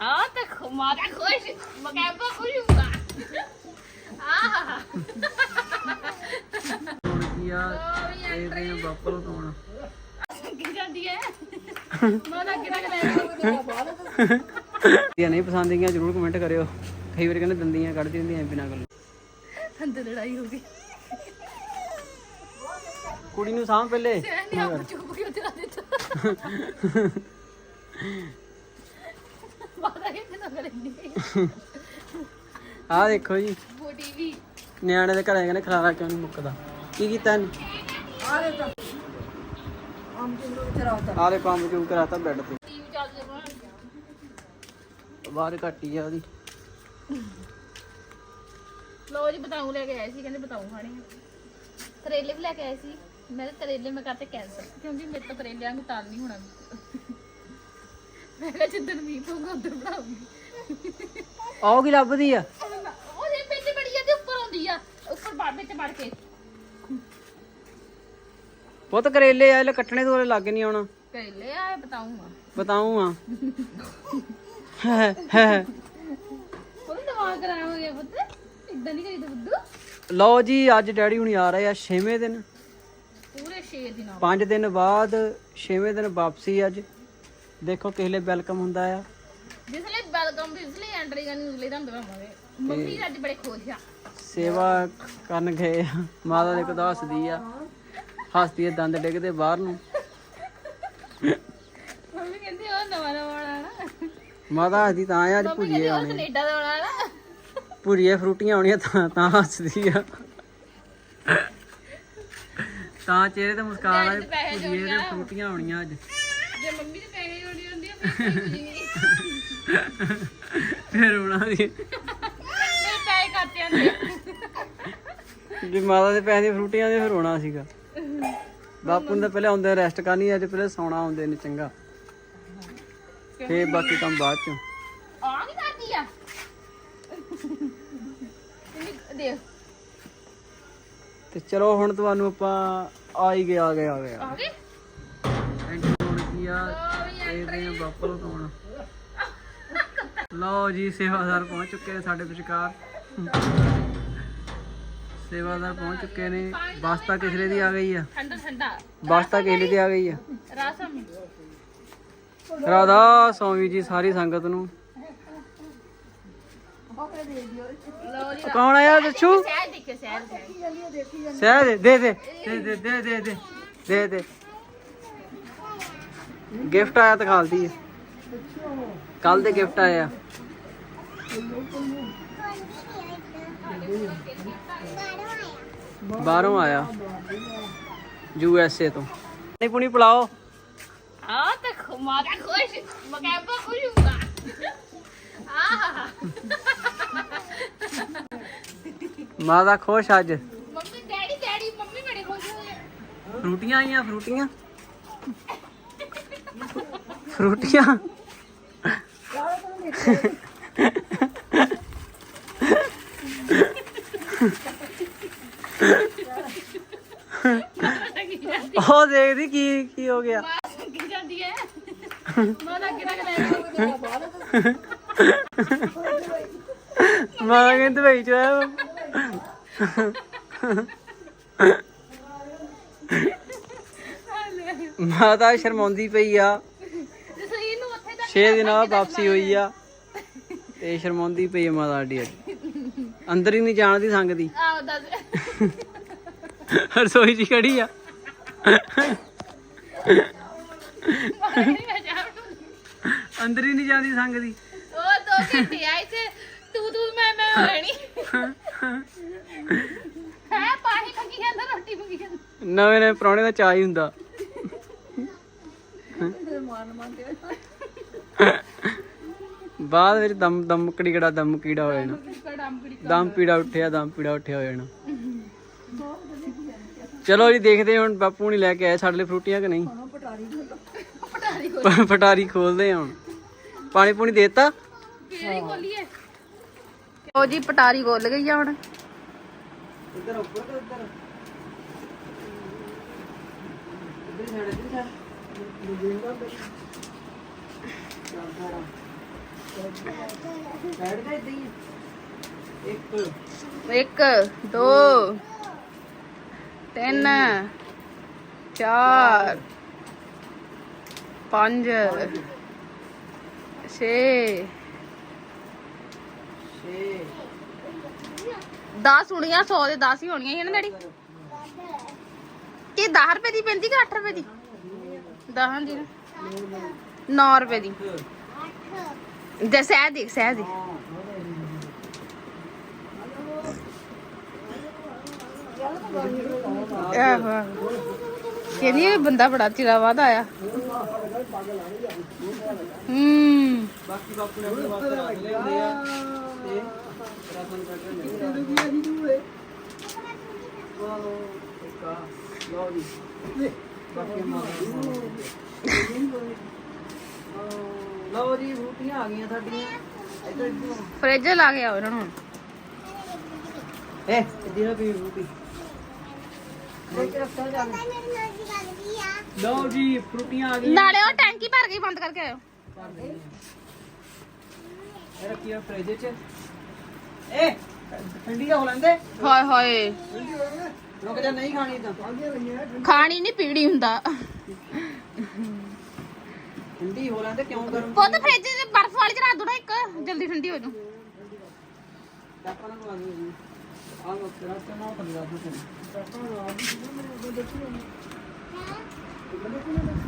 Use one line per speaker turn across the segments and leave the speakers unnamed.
ਹਾਂ ਤੇ ਖ- ਮਾਤਾ ਖੁਸ਼ ਮਕੈਬਾ ਖੁਸ਼ ਹੋਊਗਾ ਆਹ
ਹੁਣ ਕੀ ਆ ਦੇਖਦੇ ਆ ਬਾਪਾ ਨੂੰ ਕੌਣ
ਕੀ ਜਾਂਦੀ ਹੈ ਮਾਤਾ ਕਿਹੜਾ ਲੈ
ਜੇ ਨਹੀਂ ਪਸੰਦ ਆਈਆਂ ਜਰੂਰ ਕਮੈਂਟ ਕਰਿਓ ਕਈ ਵਾਰ ਕਹਿੰਦੇ ਦੰਦੀਆਂ ਕੱਢ ਦਿੰਦੀਆਂ ਬਿਨਾਂ ਗੱਲ
ਅੰਦਰ ਲੜਾਈ ਹੋ ਗਈ
ਕੁੜੀ ਨੂੰ ਸਾਂਭ ਪਹਿਲੇ
ਨਹੀਂ ਆਪ ਚੁੱਪ ਕੇ ਚਲਾ ਦਿੱਤਾ
ਆਹ ਦੇਖੋ ਜੀ।
ਬੋਟੀ ਵੀ।
ਨਿਆਣੇ ਦੇ ਘਰੇ ਕਹਿੰਦੇ ਖਲਾਰਾ ਕਿਉਂ ਨਹੀਂ ਮੁੱਕਦਾ? ਕੀ ਕੀਤਾ ਇਹਨੇ? ਆਰੇ ਪੰਪ ਚੂੰ ਕਰਾਤਾ। ਬੈੱਡ ਤੇ।
ਟੀਵੀ ਚੱਲ ਜਣਾ
ਬਾਹਰ। ਘੱਟੀ ਆ ਉਹਦੀ।
ਲੋ ਜੀ ਬਤਾਉ ਲੈ ਕੇ ਆਏ ਸੀ ਕਹਿੰਦੇ ਬਤਾਉ ਖਾਣੇ ਆ। ਕਰੇਲੇ ਵੀ ਲੈ ਕੇ ਆਏ ਸੀ। ਮੈਂ ਕਿਹਾ ਕਰੇਲੇ ਮੈਂ ਕਰਤੇ ਕੈਂਸਲ ਕਿਉਂਕਿ ਮੇਰੇ ਤੋਂ ਕਰੇਲਿਆਂ ਨੂੰ ਤਾਲ ਨਹੀਂ ਹੋਣਾ। ਮੈਂ ਕਿਹਾ ਜਿੱਦਣ ਮੀਂਹ ਪਊਗਾ ਉਧਰ ਬਣਾਉਂਗੀ।
ਆਹ ਕੀ ਲੱਭਦੀ ਆ?
ਉਹਦੇ ਵਿੱਚ ਬੜੀ ਆ ਤੇ ਉੱਪਰ ਆਉਂਦੀ ਆ। ਉੱਪਰ ਬਾੜ ਵਿੱਚ ਵੜ ਕੇ।
ਪੁੱਤ ਕਰੇਲੇ ਆ ਲੈ ਕੱਟਣੇ ਤੋਂ ਲੱਗ ਨਹੀਂ ਆਉਣਾ।
ਕਰੇਲੇ ਆਏ ਬਤਾਉਂਗਾ
ਬਤਾਉਂ ਆ।
ਉਹਨੂੰ ਦਿਮਾਗ ਖਰਾਬ ਹੋ ਗਿਆ ਪੁੱਤ। ਇਦਾਂ ਨਹੀਂ ਕਰੀਦਾ ਬੁੱਧੂ
ਲਓ ਜੀ ਅੱਜ ਡੈਡੀ ਹੁਣੀ ਆ ਰਹੇ ਆ 6ਵੇਂ ਦਿਨ।
ਪੂਰੇ 6 ਦਿਨਾਂ
5 ਦਿਨ ਬਾਅਦ 6ਵੇਂ ਦਿਨ ਵਾਪਸੀ ਅੱਜ। ਦੇਖੋ ਕਿਸ ਲਈ ਵੈਲਕਮ ਹੁੰਦਾ ਆ।
ਜਿਸ ਲਈ ਵੈਲਕਮ ਇਸ ਲਈ ਐਂਟਰੀ ਕਰਨੀ ਉਸ ਲਈ ਤੁਹਾਨੂੰ ਦਵਾਵਾਂਗੇ ਮੰਮੀ ਅੱਜ ਬੜੇ ਖੁਸ਼ ਆ।
ਸੇਵਾ ਕਰਨ ਗਏ ਆ। ਮਾਤਾ ਦੇ ਕੋਲ ਹੱਸਦੀ ਆ। ਹੱਸਦੀ ਆ ਦੰਦ ਡਿੱਗਦੇ ਬਾਹਰ ਨੂੰ।
ਮੰਮੀ ਕਹਿੰਦੀ ਉਹ ਨਵਾਂ ਨਵਾਂ ਆਣਾ ਨਾ।
ਮਾਤਾ ਹੱਸਦੀ ਤਾਂ ਆ ਅੱਜ
ਮੰਮੀ
ਭੁਜੀਏ
ਕਹਿੰਦੀ ਉਹ
ਆਉਣੇ
ਕੈਨੇਡਾ ਦਾ ਆਉਣਾ ਨਾ।
ਭੁਜੀਏ ਫਰੂਟੀਆਂ ਆਉਣੀਆਂ ਤਾਂ ਤਾਂ ਹੱਸਦੀ ਆ। ਤਾਂ ਚਿਹਰੇ ਤੇ ਮੁਸਕਾਨ ਆ
ਪੈਸੇ
ਭੁਜੀਏ ਤੇ ਫਰੂਟੀਆਂ ਆਉਣੀਆਂ ਅੱਜ।
ਜੇ ਮੰਮੀ ਦੇ ਪੈਸੇ ਜੋੜੀ ਹੁੰਦੀ ਆ ਫਿਰ ਨਹੀਂ।
ਉਹਨਾਂ ਦੀ
ਮੇਰੇ ਪੈਸੇ ਖਾਤੇ ਆਂਦੇ
ਜੇ ਮਾਤਾ ਦੇ ਪੈਸੇ ਦੀ ਫਰੂਟੀਆਂ ਦੇ ਫਿਰ ਹੋਣਾ ਸੀਗਾ। ਬਾਪੂ ਨੇ ਤਾਂ ਪਹਿਲੇ ਆਉਂਦੇ ਰੈਸਟ ਕਰਨੀ ਅੱਜ ਪਹਿਲੇ ਸੌਣਾ ਆਉਂਦੇ ਨੇ ਚੰਗਾ। ਫੇਰ ਬਾਕੀ ਕੰਮ ਬਾਅਦ ਚ।
ਆ ਕੀ ਕਰਦੀ ਆ। ਇਹਨੇ- ਦੇਖ।
ਤੇ ਚਲੋ ਹੁਣ ਤੁਹਾਨੂੰ ਆਪਾਂ ਆ ਹੀ ਗਿਆ ਆ ਗਿਆ ਆ ਗਿਆ।
ਆ ਗਏ?
ਆ ਇਹਦੇ ਬਾਪਰ ਕੌਣ ਲਓ ਜੀ ਸੇਵਾਦਾਰ ਪਹੁੰਚ ਚੁੱਕੇ ਨੇ ਸਾਡੇ ਵਿਚਕਾਰ। ਸੇਵਾਦਾਰ ਪਹੁੰਚ ਚੁੱਕੇ ਨੇ। ਬਸ ਕਿਸਰੇ ਦੀ ਆ ਗਈ ਆ।
ਠੰਡਾ
ਕਿਸਰੇ ਦੀ ਆ ਗਈ ਆ। ਰਾਧਾ ਸਵਾਮੀ ਜੀ ਸਾਰੀ ਸੰਗਤ ਨੂੰ। ਕੌਣ ਆਇਆ ਦੱਸੂ? ਸਹਿ ਦੇ ਦੇ ਦੇ ਦੇ ਦੇ ਦੇ ਦੇ। ਗਿਫਟ ਆਇਆ ਤਾਂ ਖਾਲਦੀ ਹੈ ਕੱਲ ਦੇ ਗਿਫਟ ਆਇਆ। ਬਾਹਰੋਂ ਆਇਆ। ਯੂ ਐਸ ਏ ਤੋਂ। ਨਹੀਂ ਪੁਣੀ ਪਲਾਓ।
ਆ ਤੇ ਖ- ਮਾਤਾ ਖੁਸ਼ ਮਕੈਬਾ ਖੁਸ਼ ਆਹ।
ਮਾਦਾ ਖੁਸ਼ ਅੱਜ।
ਮੰਮੀ ਡੈਡੀ ਡੈਡੀ ਮੰਮੀ ਬੜੇ ਖੁਸ਼ ਹੋਏ।
ਫਰੂਟੀਆਂ ਆਈਆਂ ਫਰੂਟੀਆਂ। ਫਰੂਟੀਆਂ ਉਹ ਦੇਖਦੀ ਕੀ ਕੀ ਹੋ ਗਿਆ
ਮਾਂ ਕੀ ਜਾਂਦੀ ਹੈ ਮਾਤਾ ਕਿਹੜਾ ਲੈ
ਮਾਂ ਕਹਿੰਦੇ ਭਾਈ ਚ ਆਇਆ ਮਾਤਾ ਸ਼ਰਮਾਉਂਦੀ ਪਈ ਆ
ਤੁਸੀਂ ਇਹਨੂੰ ਉੱਥੇ ਤੱਕ
6 ਦਿਨਾਂ ਬਾਅਦ ਵਾਪਸੀ ਹੋਈ ਆ। ਤੇ ਸ਼ਰਮਾਉਂਦੀ ਪਈ ਆ ਮਾਤਾ ਸਾਡੀ ਅੱਜ। ਅੰਦਰ ਹੀ ਨਹੀਂ ਜਾਣਦੀ ਸੰਗਦੀ
ਆਹ ਦੱਸ।
ਰਸੋਈ 'ਚ ਖੜੀ ਆ। ਅੰਦਰ ਹੀ ਨਹੀਂ ਜਾਂਦੀ ਸੰਗਦੀ
ਉਹ ਦੋ ਘੰਟੇ ਆਏ ਤੇ ਤੂੰ ਤੂੰ ਮੈਂ ਮੈਂ ਹੋਣੀ ਹੈ ਪਾਣੀ ਮੰਗੀ ਜਾਂਦਾ ਰੋਟੀ ਮੰਗੀ ਜਾਂਦਾ
ਨਵੇਂ ਨਵੇਂ ਪ੍ਰਾਹੁਣੇ ਦਾ ਚਾਹ ਹੀ ਹੁੰਦਾ। ਬਾਅਦ ਵਿੱਚ ਦਮ ਦਮ ਕੜੀੜਾ ਦਮ ਕੀੜਾ ਹੋ ਜਾਣਾ।
ਕੜੀ
ਦਮ ਪੀੜਾ ਉੱਠਿਆ ਦਮ ਪੀੜਾ ਉੱਠਿਆ ਹੋ ਜਾਣਾ। ਚਲੋ ਜੀ ਦੇਖਦੇ ਹੁਣ ਬਾਪੂ ਨਹੀਂ ਲੈ ਕੇ ਆਏ ਸਾਡੇ ਲਈ ਫਰੂਟੀਆਂ ਕਿ ਨਹੀਂ। ਪਟਾਰੀ ਖੋਲਦੇ ਆ ਹੁਣ। ਪਾਣੀ ਪੂਣੀ ਦੇਤਾ?
ਉਹ ਜੀ ਪਟਾਰੀ ਖੋਲ ਗਈ ਆ ਹੁਣ।
ਇੱਧਰ ਉੱਪਰ ਤੇ ਇੱਧਰ। ਇੱਧਰ ਛੱਡ ਇੱਧਰ ਛੱਡ। ਬੈਠ ਜਾ ਇਦਾਂ ਹੀ ਇੱਕ।
ਇੱਕ ਦੋ ਤਿੰਨ ਚਾਰ ਪੰਜ ਛੇ
6
10 ਹੋਣੀਆਂ 100 ਦੇ 10 ਹੀ ਹੋਣੀਆਂ ਸੀ ਨਾ ਡੈਡੀ। ਕੀ 10 ਰੁਪਏ ਦੀ ਪੈਂਦੀ ਕਿ 8 ਰੁਪਏ ਦੀ? 10 ਦੀ 9 ਰੁਪਏ ਦੀ। ਦੇ ਸਹਿ ਦੇਖ ਸਹਿ ਦੇਖ ਆਹੋ ਆਹੋ। ਕਹਿੰਦੀ ਇਹ ਬੰਦਾ ਬੜਾ ਚਿਰਾ ਬਾਅਦ ਆਇਆ ਹੂੰ
ਬਾਕੀ ਬਾਪੂ ਨੇ ਆਪਣੇ ਵਾਸਤੇ ਰੱਖ ਲੈਂਦੇ ਆ ਤੇ ਰਸਨ ਕੱਢ ਲੈਂਦੇ ਆ ਇੱਕ ਆ, ਲਓ ਜੀ ਬਾਕੀ ਮਾਰ ਲਓ ਜੀ ਰੋਟੀਆਂ ਆ ਗਈਆਂ ਸਾਡੀਆਂ। ਇੱਧਰ ਇੱਧਰ।
ਫ੍ਰਿਜ ਲਾ ਕੇ ਆਓ ਇਹਨਾਂ ਨੂੰ
ਏ ਇੱਧਰ ਆ ਵੀ ਰੋਟੀ। ਲਓ ਜੀ ਫਰੂਟੀਆਂ ਆ ਗਈਆਂ।
ਨਾਲੇ ਉਹ ਟੈਂਕੀ ਭਰ ਗਈ ਬੰਦ ਕਰਕੇ ਆਇਓ।
ਇਹ ਰੱਖੀ ਆ ਫ੍ਰਿਜ 'ਚ। ਏ ਠੰਡੀ ਦਾ ਹੋ ਲੈਂਦੇ?
ਹਾਏ ਹਾਏ।
ਰੁਕ ਜਾ ਨਹੀਂ ਖਾਣੀ ਤਾਂ।
ਖਾਣੀ ਨਹੀਂ ਪੀੜੀ ਹੁੰਦਾ।
ਠੰਡੀ ਹੋ ਲੈਂਦੇ ਕਿਉਂ ਗਰਮ
ਪੁੱਤ ਫ੍ਰਿਜ 'ਚ ਬਰਫ਼ ਵਾਲੀ ਚ ਰੱਖ ਦੋ ਨਾ ਇੱਕ ਜਲਦੀ ਠੰਡੀ ਹੋ ਜੂ
ਆਪਾਂ ਨੂੰ ਆ ਗਈ ਜੀ ਆ ਲੋ ਤੇਰਾ ਤੇ ਨਾ ਕਰ ਲਾ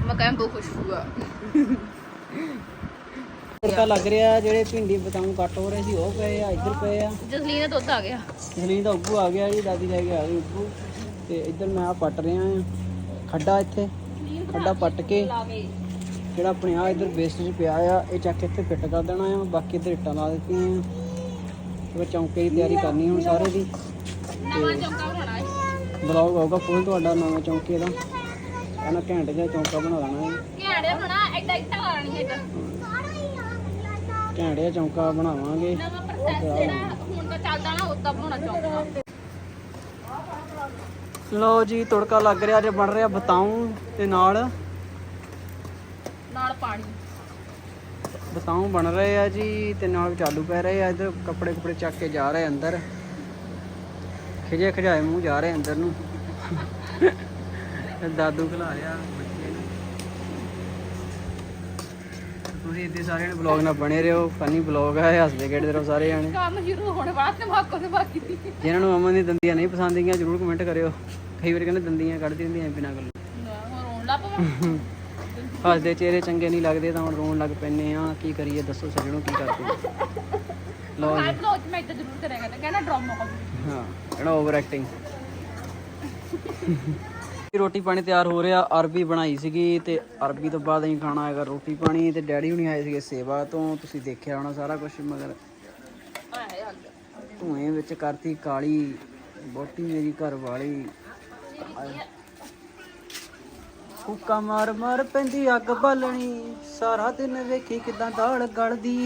ਮੈਂ ਕਹਿੰਦਾ ਬਹੁਤ ਖੁਸ਼ਬੂ ਆ
ਤੜਕਾ ਲੱਗ ਰਿਹਾ ਜਿਹੜੇ ਭਿੰਡੀ ਬਤਾਉਂ ਕੱਟ ਹੋ ਰਹੇ ਸੀ ਉਹ ਪਏ ਆ ਇੱਧਰ ਪਏ ਆ।
ਜਸਲੀਨ ਦਾ ਦੁੱਧ ਆ ਗਿਆ।
ਜਲੀਨ ਦਾ ਉੱਗੂ ਆ ਗਿਆ ਜੀ ਦਾਦੀ ਲੈ ਕੇ ਆ ਗਈ ਉੱਗੂ। ਤੇ ਇੱਧਰ ਮੈਂ ਆ ਪੱਟ ਰਿਹਾ ਆ। ਖੱਡਾ ਇੱਥੇ ਖੱਡਾ ਪੱਟ ਕੇ। ਜਿਹੜਾ ਆਪਣੇ ਆ ਇੱਧਰ ਵੇਸਟ 'ਚ ਪਿਆ ਆ ਇਹ ਚੱਕ ਕੇ ਇੱਥੇ ਫਿੱਟ ਕਰ ਦੇਣਾ ਆ ਬਾਕੀ ਇੱਧਰ ਇੱਟਾਂ ਲਾ ਦਿੱਤੀਆਂ ਆ। ਤੇ ਚੌਂਕੇ ਦੀ ਤਿਆਰੀ ਕਰਨੀ ਹੁਣ ਸਾਰੇ ਦੀ।
ਨਵਾਂ ਚੌਂਕਾ ਬਣਾਉਣਾ ਹੈ।
ਬਲੌਗ ਆਊਗਾ ਫੁੱਲ ਤੁਹਾਡਾ ਨਵੇਂ ਚੌਂਕੇ ਦਾ। ਇਹਨਾਂ ਘੈਂਟ ਜਿਹਾ ਚੌਂਕਾ ਬਣਾ ਦੇਣਾ ਹੈ
ਘਿਆੜੇ ਬਣਾ ਐਡਾ ਇੱਟਾ ਲਾਣੀ ਹੈ
ਘੈਂਟ ਜਿਹਾ ਚੌਂਕਾ ਬਣਾਵਾਂਗੇ।
ਨਵਾਂ ਪ੍ਰੋਸੈਸ ਜਿਹੜਾ ਹੁਣ ਤਾਂ ਚੱਲਦਾ ਨਾ ਉਦਾਂ ਬਣਾਉਣਾ ਚੌਂਕਾ।
ਲਓ ਜੀ ਤੜਕਾ ਲੱਗ ਰਿਹਾ ਜੇ ਬਣ ਰਿਹਾ ਬਤਾਉ ਤੇ ਨਾਲ
ਨਾਲ ਪਾਣੀ।
ਬਤਾਉ ਬਣ ਰਹੇ ਆ ਜੀ ਤੇ ਨਾਲ ਚਾਲੂ ਪੈ ਰਹੇ ਆ ਇਧਰ ਕੱਪੜੇ ਕੁਪੜੇ ਚੱਕ ਕੇ ਜਾ ਰਹੇ ਅੰਦਰ। ਖਿਜੇ ਖਜਾਏ ਮੂੰਹ ਜਾ ਰਹੇ ਅੰਦਰ ਨੂੰ। ਦਾਦੂ ਖਿਲਾ ਰਿਹਾ ਬੱਚੇ ਨੂੰ। ਤੁਸੀਂ ਇੱਥੇ ਸਾਰਿਆਂ ਨੇ ਬਲੌਗ ਨਾਲ ਬਣੇ ਰਹੋ ਫਨੀ ਬਲੌਗ ਹੈ ਹੱਸਦੇ ਖੇਡਦੇ ਰਹੋ ਸਾਰੇ ਜਾਣੇ।
ਕੰਮ ਸ਼ੁਰੂ ਹੋਣ ਵਾਲਾ ਤੇ ਮਾਕੋ ਤੇ ਬਾਕੀ। ਦੀ
ਜਿਨ੍ਹਾਂ ਨੂੰ ਅਮਨ ਦੀ ਦੰਦੀਆਂ ਨਹੀਂ ਪਸੰਦ ਆਈਆਂ ਜਰੂਰ ਕਮੈਂਟ ਕਰਿਓ। ਕਈ ਵਾਰ ਕਹਿੰਦੇ ਦੰਦੀਆਂ ਕੱਢਦੀ ਹੁੰਦੀਆਂ ਬਿਨਾਂ ਗੱਲ।
ਹੁਣ ਰੋਣ ਲੱਗ ਪਵਾ।
ਹੱਸਦੇ ਚਿਹਰੇ ਚੰਗੇ ਨਹੀਂ ਲੱਗਦੇ ਤਾਂ ਹੁਣ ਰੋਣ ਲੱਗ ਪੈਨੇ ਆ ਕੀ ਕਰੀਏ? ਦੱਸੋ ਸਜਣੋ ਕੀ ਕਰਦੇ? ਲਓ ਜੀ।
ਮੈਂ ਇੱਦਾਂ ਜ਼ਰੂਰ ਕਰਿਆ ਕਰਦਾ ਕਹਿੰਦਾ ਡਰਾਮਾ ਕੰਮ
ਹਾਂ ਕਿਹੜਾ ਓਵਰ ਐਕਟਿੰਗ ਰੋਟੀ ਪਾਣੀ ਤਿਆਰ ਹੋ ਰਿਹਾ। ਅਰਬੀ ਬਣਾਈ ਸੀਗੀ ਤੇ ਅਰਬੀ ਤੋਂ ਬਾਅਦ ਅਸੀਂ ਖਾਣਾ ਹੈਗਾ ਰੋਟੀ ਪਾਣੀ ਤੇ ਡੈਡੀ ਹੁਣੀ ਆਏ ਸੀਗੇ ਸੇਵਾ ਤੋਂ। ਤੁਸੀਂ ਦੇਖਿਆ ਹੋਣਾ ਸਾਰਾ ਕੁਝ ਮਗਰ ਧੂਏ ਵਿੱਚ ਕਰਤੀ ਕਾਲੀ ਬੋਟੀ ਮੇਰੀ ਘਰ ਵਾਲੀ। ਹੁੱਕਾ ਮਾਰ ਮਾਰ ਪੈਂਦੀ ਅੱਗ ਬਾਲਣੀ। ਸਾਰਾ ਦਿਨ ਵੇਖੀ ਕਿਦਾਂ ਦਾਲ ਗਲਦੀ।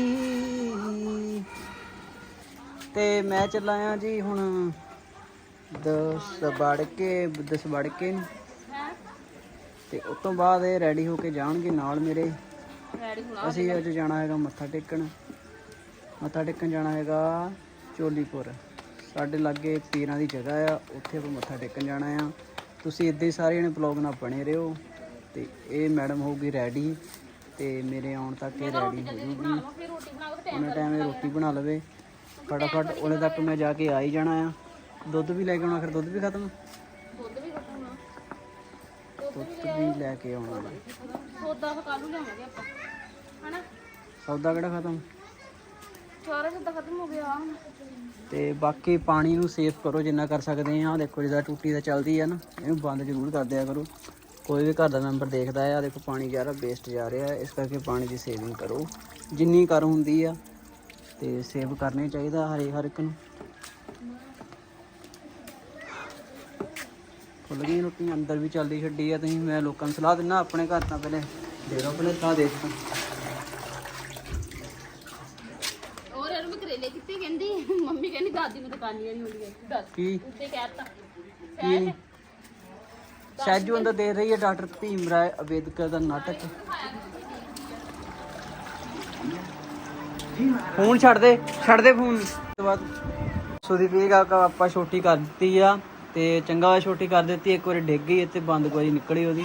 ਤੇ ਮੈਂ ਚੱਲਾਇਆ ਜੀ ਹੁਣ ਦਸ ਵੜ ਕੇ ਦਸ ਵੜ ਕੇ। ਨੂੰ। ਤੇ ਉਸ ਤੋਂ ਬਾਅਦ ਇਹ ਰੈਡੀ ਹੋ ਕੇ ਜਾਣਗੇ ਨਾਲ ਮੇਰੇ। ਅਸੀਂ ਅੱਜ ਜਾਣਾ ਹੈਗਾ ਮੱਥਾ ਟੇਕਣ। ਮੱਥਾ ਟੇਕਣ ਜਾਣਾ ਹੈਗਾ ਚੋਲੀਪੁਰ। ਸਾਡੇ ਲਾਗੇ ਪੀਰਾਂ ਦੀ ਜਗ੍ਹਾ ਆ ਉੱਥੇ ਆਪਾਂ ਮੱਥਾ ਟੇਕਣ ਜਾਣਾ ਆ। ਤੁਸੀਂ ਇੱਦਾਂ ਹੀ ਸਾਰੇ ਜਣੇ ਬਲੌਗ ਨਾਲ ਬਣੇ ਰਹੋ। ਤੇ ਇਹ ਮੈਡਮ ਹੋਊਗੀ ਰੈਡੀ ਤੇ ਮੇਰੇ ਆਉਣ ਤੱਕ ਇਹ ਰੈਡੀ ਹੋ ਜੂਗੀ ਉਹਨਾਂ ਟਾਈਮ ਇਹ ਰੋਟੀ ਬਣਾ ਲਵੇ। ਫਟਾਫਟ ਉਹਦੇ ਤੱਕ ਮੈਂ ਜਾ ਕੇ ਆ ਹੀ ਜਾਣਾ ਆ। ਦੁੱਧ ਵੀ ਲੈ ਕੇ ਆਉਣਾ ਫਿਰ ਦੁੱਧ ਵੀ ਖਤਮ।
ਦੁੱਧ ਵੀ ਕੱਢਣਾ
ਦੁੱਧ ਵੀ ਲੈ ਕੇ ਆਉਣਾ।
ਸੌਦਾ ਤਾਂ ਕੱਲ ਨੂੰ ਲਿਆਵਾਂਗੇ ਆਪਾਂ ਹਨਾ?
ਸੌਦਾ ਕਿਹੜਾ ਖਤਮ?
ਸਾਰਾ ਸੌਦਾ ਖਤਮ ਹੋ ਗਿਆ
ਤੇ ਬਾਕੀ ਪਾਣੀ ਨੂੰ ਸੇਫ ਕਰੋ ਜਿੰਨਾ ਕਰ ਸਕਦੇ ਆ। ਦੇਖੋ ਜਿਹਦਾ ਟੂਟੀ ਦਾ ਚੱਲਦੀ ਆ ਨਾ ਇਹਨੂੰ ਬੰਦ ਜ਼ਰੂਰ ਕਰ ਦਿਆ ਕਰੋ। ਕੋਈ ਵੀ ਘਰ ਦਾ ਮੈਂਬਰ ਦੇਖਦਾ ਆ ਦੇਖੋ ਪਾਣੀ ਜਾ ਰਿਹਾ ਵੇਸਟ ਜਾ ਰਿਹਾ ਇਸ ਕਰਕੇ ਪਾਣੀ ਦੀ ਸੇਵਿੰਗ ਕਰੋ। ਜਿੰਨੀ ਕਰ ਹੁੰਦੀ ਆ ਤੇ ਸੇਵ ਕਰਨੀ ਚਾਹੀਦਾ ਹਰੇ ਹਰ ਇੱਕ ਨੂੰ। ਫੁੱਲ ਗਈ ਰੋਟੀ ਅੰਦਰ ਵੀ ਚੱਲਦੀ ਛੱਡੀ ਆ ਤੁਸੀਂ ਮੈਂ ਲੋਕਾਂ ਨੂੰ ਸਲਾਹ ਦਿੰਦਾ ਆਪਣੇ ਘਰ ਤਾਂ ਪਹਿਲੇ ਦੇ ਦਿਓ ਪਹਿਲੇ ਤਾਂ ਦੇਖ ਲਓ।
ਹੋਰ ਯਾਰ ਮੈਂ ਕਰੇਲੇ ਕਿੱਥੇ ਕਹਿੰਦੀ ਮੰਮੀ ਕਹਿੰਦੀ ਦਾਦੀ ਨੂੰ ਦੁਕਾਨੀਆਂ ਨਹੀਂ ਹੁੰਦੀਆਂ ਦੱਸ
ਕੀ?
ਉੱਤੇ ਕਹਿਤਾ।
ਕੀ? ਨਹੀਂ ਸਹਿਜੂ ਅੰਦਰ ਦੇ ਰਹੀ ਹੈ ਡਾਕਟਰ ਭੀਮ ਰਾਏ ਅੰਬੇਦਕਰ ਦਾ ਨਾਟਕ। ਫੋਨ ਛੱਡ ਦੇ ਛੱਡ ਦੇ ਫੋਨ। ਤੋਂ ਬਾਅਦ ਸੁਦੀਪ ਜੀ ਕਾ ਆਪਾਂ ਛੋਟੀ ਕਰ ਦਿੱਤੀ ਆ ਤੇ ਚੰਗਾ ਹੋਇਆ ਛੋਟੀ ਕਰ ਦਿੱਤੀ, ਇੱਕ ਵਾਰੀ ਡਿੱਗ ਗਈ ਤੇ ਬੰਦ ਕੋਈ ਨਿਕਲੀ ਉਹਦੀ।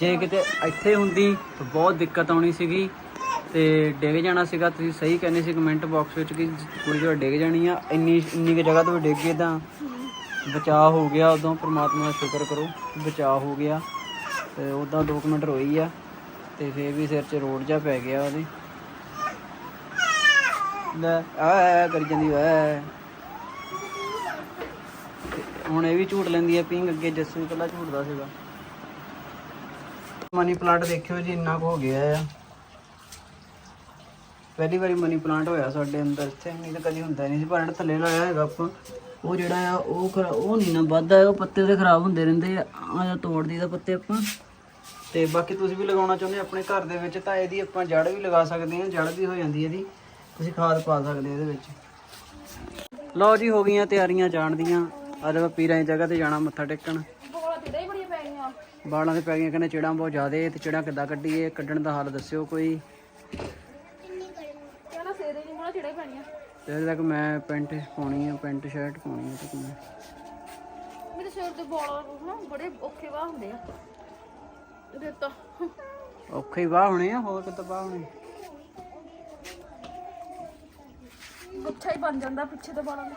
ਜੇ ਕਿਤੇ ਇੱਥੇ ਹੁੰਦੀ ਤਾਂ ਬਹੁਤ ਦਿੱਕਤ ਆਉਣੀ ਸੀਗੀ ਤੇ ਡਿੱਗ ਜਾਣਾ ਸੀਗਾ। ਤੁਸੀਂ ਸਹੀ ਕਹਿੰਦੇ ਸੀ ਕਮੈਂਟ ਬਾਕਸ ਵਿੱਚ ਕਿ ਕੁੜੀ ਜੋ ਡਿੱਗ ਜਾਣੀ ਆ, ਇੰਨੀ ਇੰਨੀ ਕੁ ਜਗ੍ਹਾ ਤੋਂ ਡਿੱਗ ਗਈ ਤਾਂ ਬਚਾਅ ਹੋ ਗਿਆ, ਉਦੋਂ ਪ੍ਰਮਾਤਮਾ ਦਾ ਸ਼ੁਕਰ ਕਰੋ, ਬਚਾਅ ਹੋ ਗਿਆ ਤੇ ਉਦਾਂ 2 ਮਿੰਟ ਰੋਈ ਆ ਤੇ ਫੇਰ ਵੀ ਸਿਰ 'ਚ ਰੋੜ ਜਾ ਪੈ ਗਿਆ ਉਹਦੇ। ਲੈ, ਆ ਕਰੀ ਜਾਂਦੀ ਓਏ। ਹੁਣ ਇਹ ਵੀ ਝੂਟ ਲੈਂਦੀ ਆ ਪਿੰਗ ਅੱਗੇ ਜੱਸੂ ਇਕੱਲਾ ਝੂਟਦਾ ਸੀਗਾ। ਮਨੀ ਪਲਾਂਟ ਦੇਖਿਓ ਜੀ, ਇੰਨਾ ਕੁ ਹੋ ਗਿਆ ਆ। ਪਹਿਲੀ ਵਾਰੀ ਮਨੀ ਪਲਾਂਟ ਹੋਇਆ ਸਾਡੇ ਅੰਦਰ ਇੱਥੇ, ਨਹੀਂ ਤਾਂ ਕਦੀ ਹੁੰਦਾ ਨਹੀਂ ਸੀ, ਪਰ ਥੱਲੇ ਲਾਇਆ ਹੈਗਾ ਆਪਾਂ। ਉਹ ਜਿਹੜਾ ਆ ਉਹ ਖਰਾ ਉਹ ਨਹੀਂ ਨਾ ਵੱਧਦਾ ਉਹ ਪੱਤੇ ਤੇ ਖਰਾਬ ਹੁੰਦੇ ਰਹਿੰਦੇ ਆ। ਆ ਜਾਂ ਤੋੜ ਦਈਦਾ ਪੱਤੇ ਆਪਾਂ। ਤੇ ਬਾਕੀ ਤੁਸੀਂ ਵੀ ਲਗਾਉਣਾ ਚਾਹੁੰਦੇ ਆਪਣੇ ਘਰ ਦੇ ਵਿੱਚ ਤਾਂ ਇਹਦੀ ਆਪਾਂ ਜੜ ਵੀ ਲਗਾ ਸਕਦੇ ਹਾਂ ਜੜ ਵੀ ਹੋ ਜਾਂਦੀ ਹੈ ਇਹਦੀ। ਤੁਸੀਂ ਖਾਦ ਪਾ ਸਕਦੇ ਹੋ ਇਹਦੇ ਵਿੱਚ। ਲਓ ਜੀ ਹੋ ਗਈਆਂ ਤਿਆਰੀਆਂ ਜਾਣ ਦੀਆਂ। ਅੱਜ ਆਪਾਂ ਪੀਰਾਂ ਦੀ ਜਗ੍ਹਾ ਤੇ ਜਾਣਾ ਮੱਥਾ ਟੇਕਣ।
ਤੇ
ਬਾਲਾਂ ਦੇ ਪੈ ਗਈਆਂ ਕਹਿੰਦੇ ਚਿੜਾਂ ਬਹੁਤ ਜ਼ਿਆਦੇ ਤੇ ਚਿੜਾਂ ਕਿੱਦਾਂ ਕੱਢੀਏ ਕੱਢਣ ਦਾ ਹੱਲ ਦੱਸਿਓ ਕੋਈ
ਕਹਿੰਦਾ ਸੇਰੇ ਨਹੀਂ ਬੋਲਾ ਚਿੜੇ ਪੈਣੀਆਂ
ਤੇ ਹਜੇ ਤੱਕ ਮੈਂ ਪੈਂਟ ਪਾਉਣੀ ਆ ਪੈਂਟ ਸ਼ਰਟ ਪਾਉਣੀ ਆ ਤੇ ਮੈਂ।
ਮੇਰੇ ਸਿਰ ਦੇ ਬੋਲ ਨਾ ਬੜੇ ਔਖੇ ਵਾਹ ਹੁੰਦੇ ਆ। ਇਹਦੇ ਤਾਂ।
ਔਖੇ ਹੀ ਬਾਹ ਹੋਣੇ ਆ ਹੋਰ ਕਿੱਦਾਂ ਬਾਹ ਹੋਣੇ?
ਗੁੱਛਾ ਹੀ ਬਣ ਜਾਂਦਾ ਪਿੱਛੇ ਦੇ ਵਾਲਾਂ ਦਾ।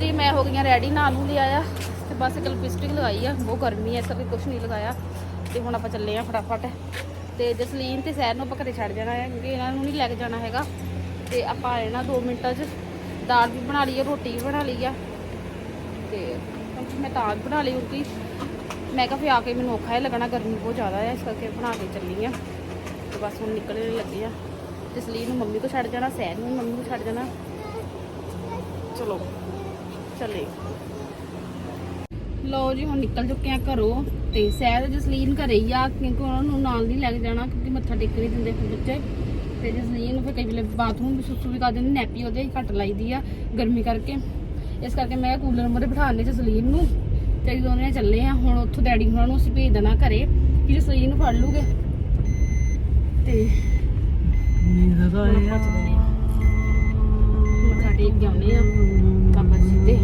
ਜੀ ਮੈਂ ਹੋ ਗਈਆਂ ਰੈਡੀ ਨਾਲ ਨੂੰ ਲਿਆ ਆ। ਤੇ ਬਸ ਇੱਕ ਲਿਪਸਟਿਕ ਲਗਾਈ ਆ ਬਹੁਤ ਗਰਮੀ ਐ ਕਰਕੇ ਕੁਝ ਨਹੀਂ ਲਗਾਇਆ। ਤੇ ਹੁਣ ਆਪਾਂ ਚੱਲੇ ਆ ਫਟਾਫਟ। ਤੇ ਜਸਲੀਨ ਤੇ ਸੈਰ ਨੂੰ ਆਪਾਂ ਘਰੇ ਛੱਡ ਜਾਣਾ ਹੈ ਕਿਉਂਕਿ ਇਹਨਾਂ ਨੂੰ ਨਹੀਂ ਲੈ ਕੇ ਜਾਣਾ ਹੈਗਾ। ਤੇ ਆਪਾਂ ਆ ਨਾ 2 ਮਿੰਟਾਂ 'ਚ। ਦਾਲ ਵੀ ਬਣਾ ਲਈ ਆ, ਰੋਟੀ ਵੀ ਬਣਾ ਲਈ ਆ। ਤੇ ਕਿਉਂਕਿ ਮੈਂ ਤਾਂ ਵੀ ਬਣਾ ਲਈ ਕਿਉਂਕਿ ਮੈਂ ਕਿਹਾ ਫਿਰ ਆ ਕੇ ਮੈਨੂੰ ਔਖਾ ਹੀ ਲੱਗਣਾ, ਗਰਮੀ ਬਹੁਤ ਜ਼ਿਆਦਾ ਹੈ ਇਸ ਕਰਕੇ ਬਣਾ ਕੇ ਚੱਲੀ ਆ। ਤੇ ਬਸ ਹੁਣ ਨਿਕਲਣ ਲੱਗੇ ਆ। ਜਸਲੀਨ ਨੂੰ ਮੰਮੀ ਕੋ ਛੱਡ ਜਾਣਾ ਸੈਰ ਨੂੰ ਮੰਮੀ ਕੋ ਛੱਡ ਜਾਣਾ। ਚਲੋ, ਚੱਲੇ। ਲਓ ਜੀ, ਹੁਣ ਨਿਕਲ ਚੁੱਕੇ ਆ ਘਰੋਂ। ਤੇ ਸੈਰ ਜਸਲੀਨ ਘਰੇ ਹੀ ਆ, ਕਿਉਂਕਿ ਉਹਨਾਂ ਨੂੰ ਨਾਲ ਨਹੀਂ ਲੈ ਕੇ ਜਾਣਾ, ਕਿਉਂਕਿ ਮੱਥਾ ਟੇਕ ਨਹੀਂ ਦਿੰਦੇ ਫਿਰ ਬੱਚੇ। ਤੇ ਜਸਲੀਨ ਨੂੰ ਫਿਰ ਕਈ ਵੇਲੇ ਬਾਥਰੂਮ ਵੀ ਸੁਸੂ ਵੀ ਕਰ ਦਿੰਦੇ ਨੈਪੀ ਉਹਦੇ ਹੀ ਘੱਟ ਲਾਈਦੀ ਆ ਗਰਮੀ ਕਰਕੇ। ਇਸ ਕਰਕੇ ਮੈਂ ਕੂਲਰ ਮੂਹਰੇ ਬਿਠਾਣੇ ਜਸਲੀਨ ਨੂੰ ਤੇ ਅਸੀਂ ਦੋਨੇ ਚੱਲੇ ਆ ਹੁਣ ਉੱਥੋਂ ਡੈਡੀ ਹੁਣਾਂ ਨੂੰ ਅਸੀਂ ਭੇਜ ਦੇਣਾ ਘਰੇ ਕਿ ਜਸਲੀਨ ਨੂੰ ਫੜ ਲੂਗੇ। ਤੇ ਮੱਥਾ ਟੇਕ ਕੇ ਆਉਣੇ ਆ ਬਾਬਾ ਜੀ ਦੇ।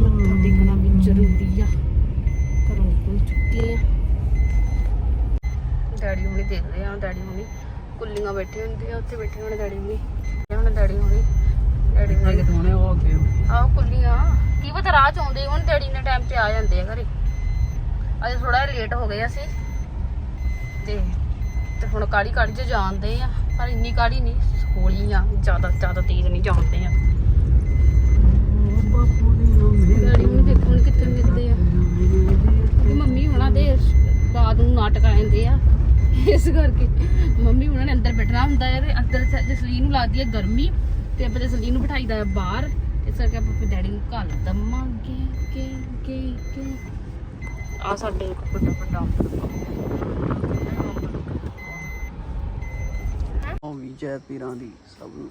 ਮੱਥਾ ਟੇਕਣਾ ਵੀ ਜ਼ਰੂਰੀ ਆ ਘਰੋਂ ਨਿਕਲ ਚੁੱਕੇ ਆ ਡੈਡੀ ਹੁਣੀ ਦੇਖਦੇ ਆ ਡੈਡੀ ਹੁਣੀ ਕੁੱਲੀਆਂ ਬੈਠੇ ਹੁੰਦੇ ਆ ਉੱਥੇ ਬੈਠੇ ਹੋਣੇ ਡੈਡੀ ਹੁਣੀ ਹੁਣ ਡੈਡੀ ਹੁਣੀ ਡੈਡੀ ਹੁਣੀ
ਕਿਤੇ ਹੋਣੇ ਉਹ ਅੱਗੇ
ਆਹ ਕੁੱਲੀਆਂ ਕੀ ਪਤਾ ਰਾਹ ਚ ਆਉਂਦੇ ਹੁਣ ਡੈਡੀ ਨੇ ਟਾਈਮ ਤੇ ਆ ਜਾਂਦੇ ਆ ਘਰੇ। ਅੱਜ ਥੋੜਾ ਲੇਟ ਹੋ ਗਏ ਅਸੀਂ। ਤੇ ਤੇ ਹੁਣ ਕਾੜੀ ਕਾੜੀ ਚ ਜਾਂਦੇ ਆ ਪਰ ਇੰਨੀ ਕਾੜੀ ਨਹੀਂ ਹੌਲੀ ਆ ਜ਼ਿਆਦਾ ਜ਼ਿਆਦਾ ਤੇਜ਼ ਨਹੀਂ ਜਾਂਦੇ ਆ। ਡੈਡੀ ਨੂੰ ਦੇਖੋ ਹੁਣ ਕਿੱਥੇ ਮਿਲਦੇ ਆ। ਮੰਮੀ ਹੁਣਾਂ ਦੇ ਬਾਦ ਨੂੰ ਨਾਟਕ ਆ ਜਾਂਦੇ ਆ। ਇਸ ਕਰਕੇ ਮੰਮੀ ਹੁਣਾਂ ਨੇ ਅੰਦਰ ਬੈਠਣਾ ਹੁੰਦਾ ਹੈ ਤੇ ਅੰਦਰ ਸ- ਜਸਲੀਨ ਨੂੰ ਲੱਗਦੀ ਹੈ ਗਰਮੀ ਤੇ ਆਪਾਂ ਜਸਲੀਨ ਨੂੰ ਬਿਠਾਈਦਾ ਹੈ ਬਾਹਰ ਇਸ ਕਰਕੇ ਆਪਾਂ ਆਪਣੇ ਡੈਡੀ ਨੂੰ ਘੱਲ ਦਵਾਂਗੇ। ਕੇ ਕੇ ਕੇ। ਆ ਸਾਡੇ ਇੱਕ ਵੱਡਾ ਵੱਡਾ
ਉਹ ਵੀ ਜੈ ਪੀਰਾਂ ਦੀ ਸਭ ਨੂੰ।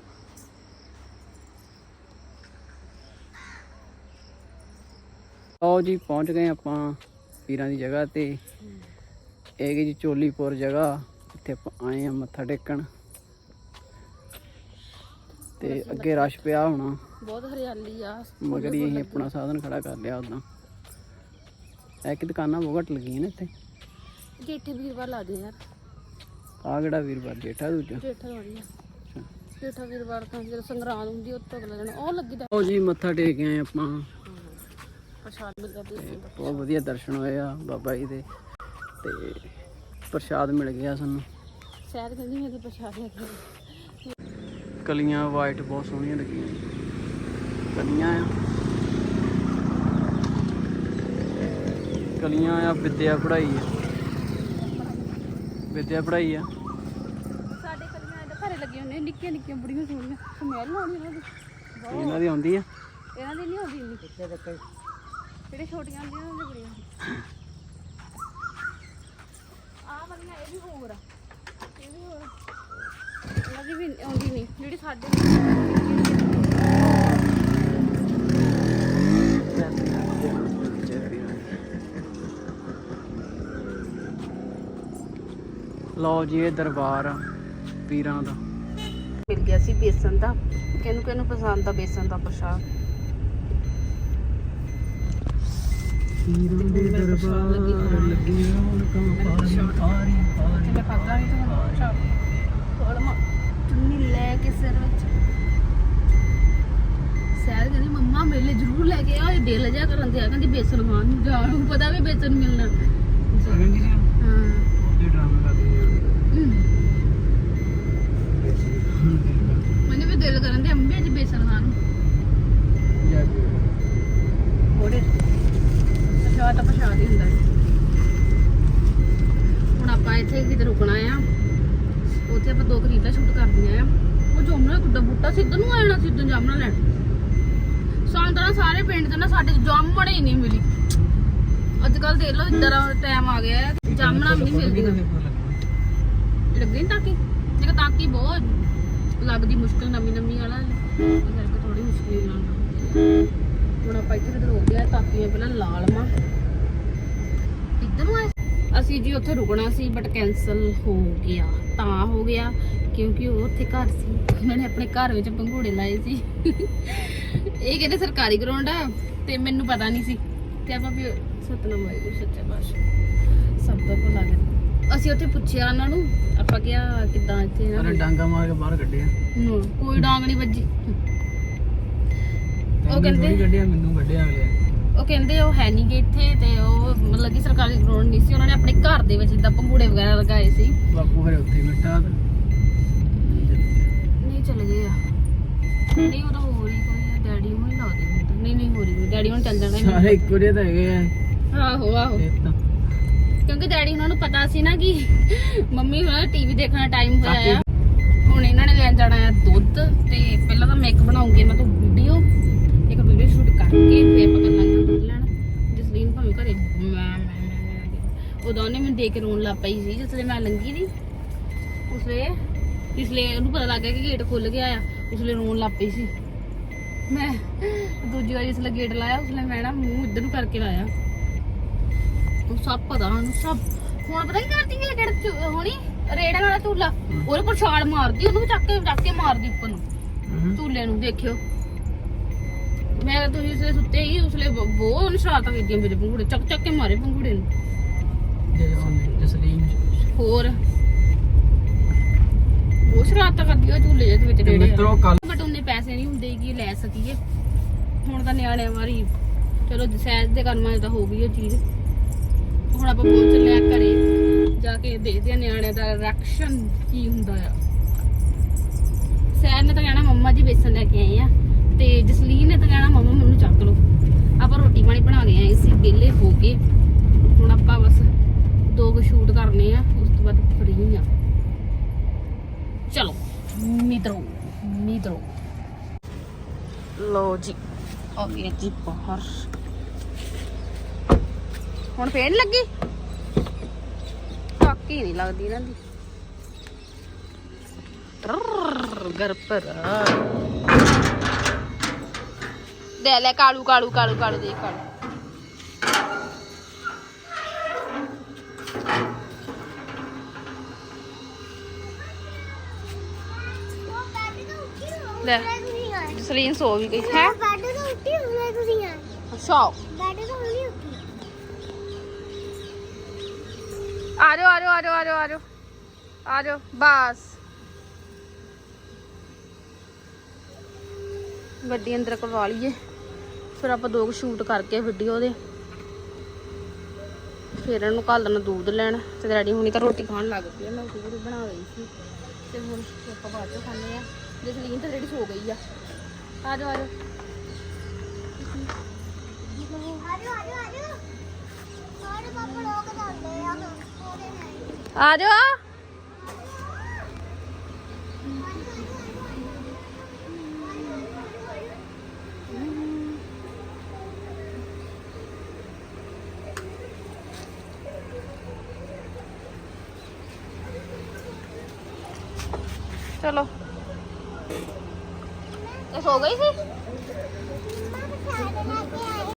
ਆਓ ਜੀ ਪਹੁੰਚ ਗਏ ਆਪਾਂ ਪੀਰਾਂ ਦੀ ਜਗ੍ਹਾ ਤੇ। ਇਹ ਹੈਗੀ ਜੀ ਚੋਲੀਪੁਰ ਜਗ੍ਹਾ ਇੱਥੇ ਆਪਾਂ ਆਏ ਆ ਮੱਥਾ ਟੇਕਣ। ਤੇ ਅੱਗੇ ਰਸ਼ ਪਿਆ ਹੋਣਾ।
ਬਹੁਤ ਹਰਿਆਲੀ ਆ।
ਮਗਰ ਹੀ ਅਸੀਂ ਆਪਣਾ ਸਾਧਨ ਖੜਾ ਕਰ ਲਿਆ ਉਦਾਂ। ਇਹ ਕਿ ਦੁਕਾਨਾਂ ਬਹੁਤ ਘੱਟ ਲੱਗੀਆਂ ਨੇ ਇੱਥੇ।
ਜੇਠੇ ਵੀਰਵਾਰ ਲਾ ਦੇ ਯਾਰ।
ਆ ਕਿਹੜਾ ਵੀਰਵਾਰ ਜੇਠਾ ਦੂਜਾ?
ਜੇਠਾ ਵਾਲੀ ਆ। ਜੇਠਾ ਵੀਰਵਾਰ ਤਾਂ ਜਦੋਂ ਸੰਗਰਾਂਦ ਹੁੰਦੀ ਉਹ ਤੋਂ ਅਗਲੇ ਦਿਨ ਉਹ ਲੱਗੀ ਦਾ
ਉਹ ਜੀ ਮੱਥਾ ਟੇਕ ਕੇ ਆਏ ਆਪਾਂ।
ਪ੍ਰਸ਼ਾਦ ਮਿਲਦਾ
ਬਹੁਤ ਵਧੀਆ ਦਰਸ਼ਨ ਹੋਏ ਆ ਬਾਬਾ ਜੀ ਦੇ। ਤੇ ਪ੍ਰਸ਼ਾਦ ਮਿਲ ਗਿਆ ਸਾਨੂੰ।
ਸ਼ਾਇਦ ਕਹਿੰਦੀ ਮੇਰੇ ਪ੍ਰਸ਼ਾਦ ਲੈ ਕੇ ਆਈ।
ਕਲੀਆਂ ਵਾਈਟ ਬਹੁਤ ਸੋਹਣੀਆਂ ਲੱਗੀਆਂ। ਕਲੀਆਂ ਆ। ਕਲੀਆਂ ਆ ਵਿਦਿਆ ਪੜਾਈ ਆ। ਵਿਦਿਆ ਪੜਾਈ ਆ।
ਸਾਡੇ ਕਲੀਆਂ ਇਹਦੇ ਘਰੇ ਲੱਗੇ ਹੁੰਦੇ ਨਿੱਕੀਆਂ ਨਿੱਕੀਆਂ ਬੜੀਆਂ ਸੋਹਣੀਆਂ। ਸਮੈਲ ਆਉਂਦੀ ਇਹਨਾਂ ਦੀ। ਬਹੁਤ।
ਇਹਨਾਂ ਦੀ ਆਉਂਦੀ ਆ?
ਇਹਨਾਂ ਦੀ ਨਹੀਂ ਆਉਂਦੀ ਇੰਨੀ। ਜਿਹੜੇ ਛੋਟੀਆਂ ਹੁੰਦੀਆਂ ਉਹਨਾਂ ਦੀ ਬੜੀਆਂ ਆ ਵਾਲੀਆਂ ਇਹ ਵੀ ਹੋਰ ਆ। ਇਹ ਵੀ ਹੋਰ ਇਹਨਾਂ ਦੀ ਵੀ ਆਉਂਦੀ ਨਹੀਂ। ਜਿਹੜੀ ਸਾਡੇ
ਲਓ ਜੀ ਇਹ ਦਰਬਾਰ ਆ ਪੀਰਾਂ ਦਾ।
ਮਿਲ ਗਿਆ ਸੀ ਬੇਸਨ ਦਾ। ਕਿਹਨੂੰ ਕਿਹਨੂੰ ਪਸੰਦ ਆ ਬੇਸਨ ਦਾ ਪ੍ਰਸ਼ਾਦ।
ਪੀਰਾਂ ਦੇ ਦਰਬਾਰ ਲੱਗੀ ਰੌਣਕਾਂ ਪਾਰੀ ਪਾਰੀ ਪਾਰੀ
ਮੈਂ ਖਾਦਾ ਨਹੀਂ ਤਾਂ ਮੈਨੂੰ ਪ੍ਰਸ਼ਾਦ ਥੋੜਾ ਮਾ ਚੁੰਨੀ ਲੈ ਕੇ ਸਿਰ ਵਿੱਚ। ਸੈਰ ਕਹਿੰਦੀ ਮੰਮਾ ਮੇਰੇ ਲਈ ਜ਼ਰੂਰ ਲੈ ਕੇ ਆਓ ਇਹ ਦਿਲ ਜਾ ਕਰਨ ਤੇ ਆ ਕਹਿੰਦੀ ਬੇਸਨ ਖਾਣ ਜਾ ਨੂੰ ਪਤਾ ਵੀ ਬੇਸਨ ਮਿਲਣਾ। ਹਾਂ।
ਉਹਦੇ ਡਰਾਮੇ ਕਰਦੇ। ਆ
ਮੈਨੂੰ ਵੀ ਦਿਲ ਕਰਨ ਤੇ ਅੰਬੇ ਅੱਜ ਬੇਸਨ ਖਾਣ ਨੂੰ
ਜਾ
ਥੋੜੇ ਪ੍ਰਸ਼ਾਦ ਤਾਂ ਪ੍ਰਸ਼ਾਦ ਹੀ ਹੁੰਦਾ ਹੈ। ਹੁਣ ਆਪਾਂ ਇੱਥੇ ਕਿਤੇ ਰੁਕਣਾ ਆ ਉੱਥੇ ਆਪਾਂ ਦੋ ਖਰੀਦਾ ਸ਼ੂਟ ਕਰਦੀਆਂ ਆ ਉਹ ਜਮਨਾ ਬੂਟਾ ਸਿੱਧ ਨੂੰ ਆਣਾ ਸਿੱਧ ਜਾਮਣਾ ਲੈਣ। ਸਾਨੂੰ ਤਾਂ ਨਾ ਸਾਰੇ ਪਿੰਡ ਤੇ ਨਾ ਸਾਡੇ ਜਾਮਣ ਹੀ ਨਹੀਂ ਮਿਲੀ। ਅੱਜ ਕੱਲ ਦੇਖ ਲਓ ਇਦਾਂ ਦਾ ਟਾਈਮ ਆ ਗਿਆ ਹੈ, ਜਾਮਣਾ ਵੀ ਨਹੀਂ ਮਿਲਦੀਆਂ। ਲੱਗੀ ਨੀ ਤਾਕੀ? ਜੇ ਤਾਕੀ ਬਹੁਤ। ਲੱਗਦੀ ਮੁਸ਼ਕਿਲ ਨਵੀਂ ਨਵੀਂ ਵਾਲਾ। ਕਰਕੇ ਥੋੜੀ ਮੁਸ਼ਕਿਲ ਨਾਲ ਲੱਗਦੀ ਹੈ। ਹੁਣ ਆਪਾਂ ਇੱਥੇ ਕਿਤੇ ਰੁਕ ਗਿਆ ਤਾਕੀਆਂ ਪਹਿਲਾਂ ਲਾਲ ਮਾ। ਇੱਧਰ ਨੂੰ ਅਸੀਂ ਜੀ ਉੱਥੇ ਰੁਕਣਾ ਸੀ ਬਟ ਕੈਨਸਲ ਹੋ ਗਿਆ। ਤਾਂ ਹੋ ਗਿਆ। ਕਿਉਂਕਿ ਉਹ ਉੱਥੇ ਘਰ ਸੀ। ਉਹਨਾਂ ਨੇ ਆਪਣੇ ਘਰ ਵਿੱਚ ਪੰਘੂੜੇ ਲਾਏ ਸੀ। ਇਹ ਕਹਿੰਦੇ ਸਰਕਾਰੀ ਗਰਾਊਂਡ ਆ ਤੇ ਮੈਨੂੰ ਪਤਾ ਨਹੀਂ ਸੀ। ਤੇ ਆਪਾਂ ਵੀ ਸਤਨਾਮ ਵਾਹਿਗੁਰੂ ਸੱਚਾ ਪਾਤਸ਼ਾਹ। ਸਭ ਤੋਂ ਭਲਾ ਕਰੇ। ਅਸੀਂ ਉੱਥੇ ਪੁੱਛਿਆ ਉਹਨਾਂ ਨੂੰ ਆਪਾਂ ਕਿਹਾ ਕਿੱਦਾਂ ਇੱਥੇ ਨਾ
ਅਰੇ ਡਾਂਗਾ ਮਾਰ ਕੇ ਬਾਹਰ ਕੱਢਿਆ।
ਨੂੰ ਕੋਈ ਡਾਂਗ ਨਹੀਂ ਵੱਜੀ।
ਉਹ
ਕਹਿੰਦੇ-
ਕੱਢਿਆ ਮੈਨੂੰ ਕੱਢਿਆ ਅਗਲੇ।
ਉਹ ਕਹਿੰਦੇ ਉਹ ਹੈ ਨਹੀਂ ਗੇ ਇੱਥੇ ਤੇ ਉਹ ਮਤਲਬ ਕਿ ਸਰਕਾਰੀ ਗਰਾਊਂਡ ਨਹੀਂ ਸੀ। ਉਹਨਾਂ ਨੇ ਆਪਣੇ ਘਰ ਦੇ ਵਿੱਚ ਇਦਾਂ ਪੰਗੂੜੇ ਵਗੈਰਾ ਲਗਾਏ ਸੀ।
ਬਾਪੂ ਫਿਰ ਉੱਥੇ ਹੀ ਮਿੱਟਾ ਤੇ
ਨਹੀਂ ਚਲੇ ਗਏ ਆ ਨਹੀਂ ਉਹ ਤਾਂ ਹੋਰ ਹੀ ਕੋਈ ਆ ਡੈਡੀ ਨੂੰ ਹੀ ਲਾਉਂਦੇ ਹੁੰਦੇ ਨਹੀਂ ਨਹੀਂ ਹੋਰ ਹੀ ਕੋਈ। ਡੈਡੀ ਹੁਣ ਚੱਲ ਜਾਣਾ ਹੀ।
ਸਾਰੇ ਇੱਕੋ ਜਿਹੇ ਤਾਂ ਹੈਗੇ ਆ।
ਨਹੀਂ। ਆਹੋ ਆਹੋ।
ਇਹ ਤਾਂ।
ਕਿਉਂਕਿ ਡੈਡੀ ਉਹਨਾਂ ਨੂੰ ਪਤਾ ਸੀ ਨਾ ਕਿ ਮੰਮੀ ਹੋਣਾ ਟੀਵੀ ਦੇਖਣ ਦਾ ਟਾਈਮ ਹੋਇਆ ਆ। ਹੁਣ ਇਹਨਾਂ ਨੇ ਲੈਣ ਜਾਣਾ ਆ ਦੁੱਧ ਤੇ ਪਹਿਲਾਂ ਤਾਂ ਮੈਂ ਇੱਕ ਬਣਾਉਂਗੀ ਇਹਨਾਂ ਤੋਂ ਵੀਡੀਓ ਇੱਕ ਵੀਡੀਓ ਸ਼ੂਟ ਕਰਕੇ ਫੇਰ ਪਕੜ ਲਾਂਗੇ ਦੁੱਧ ਲੈਣ। ਜਸਲੀਨ ਭਾਵੇਂ ਘਰੇ ਮੈਂ ਮੈਂ ਮੈਂ ਉਦੋਂ ਉਹਨੇ ਮੈਨੂੰ ਦੇਖ ਕੇ ਰੋਣ ਲੱਗ ਪਈ ਸੀ ਜਿਸਲੇ ਮੈਂ ਲੰਗੀ ਦੀ ਉਸਲੇ ਇਸਲੇ ਉਹਨੂੰ ਪਤਾ ਲੱਗ ਗਿਆ ਕਿ ਗੇਟ ਖੁੱਲ ਗਿਆ ਆ। ਉਸਲੇ ਰੋਣ ਲੱਗ ਪਈ ਸੀ। ਮੈਂ ਦੂਜੀ ਵਾਰੀ ਇਸਲੇ ਗੇਟ ਲਾਇਆ ਉਸਲੇ ਮੈਂ ਨਾ ਮੂੰਹ ਇੱਧਰ ਨੂੰ ਕਰਕੇ ਲਾਇਆ। ਉਹ ਸਭ ਪਤਾ ਉਹਨੂੰ ਸਭ ਹੁਣ ਪਤਾ ਕੀ ਕਰਦੀ ਹੈ ਜਿਹੜਾ ਹੁਣੀ? ਰੇੜਾ ਵਾਲਾ ਝੂਲਾ। ਉਹਦੇ ਪਰ ਛਾਲ ਮਾਰਦੀ ਉਹਨੂੰ ਚੱਕ ਕੇ ਚੱਕ ਕੇ ਮਾਰਦੀ ਉੱਪਰ ਨੂੰ। ਝੂਲੇ ਨੂੰ ਦੇਖਿਓ। ਮੈਂ ਤੁਸੀਂ ਉਸਲੇ ਸੁੱਤੇ ਹੀ ਉਸਲੇ ਬਹੁਤ ਉਹਨੇ ਸ਼ਰਾਰਤਾਂ ਕੀਤੀਆਂ ਮੇਰੇ ਪੰਗੂੜੇ ਚੱਕ ਚੱਕ ਕੇ ਮਾਰੇ ਪੰਗੂੜੇ ਨੂੰ।
ਜਸਲੀਨ
ਹੋਰ? ਉਹ ਸ਼ਰਾਰਤਾਂ ਕਰਦੀ ਉਹ ਝੂਲੇ ਜਿਹੇ ਵਿੱਚ
ਤੇ
ਰੇੜੇ
ਮਿੱਤਰੋ ਕੱਲ
ਬਟ ਉਹਨੇ ਪੈਸੇ ਨਹੀਂ ਹੁੰਦੇ ਕਿ ਲੈ ਸਕੀਏ। ਹੁਣ ਤਾਂ ਨਿਆਣਿਆਂ ਵਾਰੀ ਚਲੋ ਸਹਿਜ ਦੇ ਕਰਮਾਂ 'ਚ ਤਾਂ ਹੋ ਗਈ ਉਹ ਚੀਜ਼। ਹੁਣ ਆਪਾਂ ਪਹੁੰਚ ਚੱਲੇ ਆ ਘਰੇ ਜਾ ਕੇ ਦੇਖਦੇ ਆ ਨਿਆਣਿਆਂ ਦਾ ਕੀ ਹੁੰਦਾ ਆ। ਸਹਿਜ ਨੇ ਤਾਂ ਕਹਿਣਾ ਮੰਮਾ ਜੀ ਬੇਸਨ ਲੈ ਕੇ ਆਏ ਆ। ਤੇ ਜਸਲੀਨ ਨੇ ਤਾਂ ਕਹਿਣਾ ਮੰਮਾ ਮੈਨੂੰ ਚੱਕ ਲਓ। ਆਪਾਂ ਰੋਟੀ ਪਾਣੀ ਬਣਾ ਕੇ ਆਏ ਸੀ ਵਿਹਲੇ ਹੋ ਕੇ। ਹੁਣ ਆਪਾਂ ਬਸ ਦੋ ਕੁ ਸ਼ੂਟ ਕਰਨੇ ਆ ਉਸ ਤੋਂ ਬਾਅਦ ਫਰੀ ਆ। ਚਲੋ ਮਿੱਤਰੋ ਲੋ ਜੀ ਆ ਗਏ ਜੀ ਬਾਹਰ। ਹੁਣ ਫੇਰ ਨੀ ਲੱਗੀ? ਟਾਕੀ ਨਹੀਂ ਲੱਗਦੀ ਇਹਨਾਂ ਦੀ। ਟਰਰ, ਗਰਪਰ ਦੇ ਲੈ ਕਾਲੂ ਕਾਲੂ ਕਾਲੂ ਕਾਲੂ ਦੇ ਕਾਲੂ। ਲੈ। ਜਸਲੀਨ ਸੋ ਵੀ ਗਈ ਹੈ?
ਬੈੱਡ ਤੋਂ ਉੱਠੀ ਹੁਣੇ ਤੁਸੀਂ ਆ।
ਅੱਛਾ।
ਬੈੱਡ ਤੋਂ ਹੁਣੇ ਉੱਠੀ।
ਆ ਜਾਓ ਆ ਜਾਓ ਆ ਜਾਓ ਆ ਜਾਓ ਆ ਜਾਓ ਆ ਜਾਓ ਬਸ। ਗੱਡੀ ਅੰਦਰ ਕਰਵਾ ਲਈਏ। ਫਿਰ ਆਪਾਂ ਦੋ ਕੁ ਸ਼ੂਟ ਕਰਕੇ ਵੀਡੀਓ ਦੇ। ਫਿਰ ਇਹਨੂੰ ਕੱਲ ਦੇਣਾ ਦੁੱਧ ਲੈਣ। ਤੇ ਡੈਡੀ ਹੁਣੀ ਤਾਂ ਰੋਟੀ ਖਾਣ ਲੱਗ ਪਈ ਮੈਂ ਰੂਟੀ ਬਣਾ ਰਹੀ ਸੀ। ਤੇ ਹੁਣ ਆਪਾਂ ਬਾਅਦ ਚੋਂ ਖਾਂਦੇ ਆ। ਜਸਲੀਨ ਤਾਂ ਜਿਹੜੀ ਸੋ ਗਈ ਆ। ਆ ਜਾਓ ਆ ਜਾਓ।
ਆ ਨਾਲ
ਆ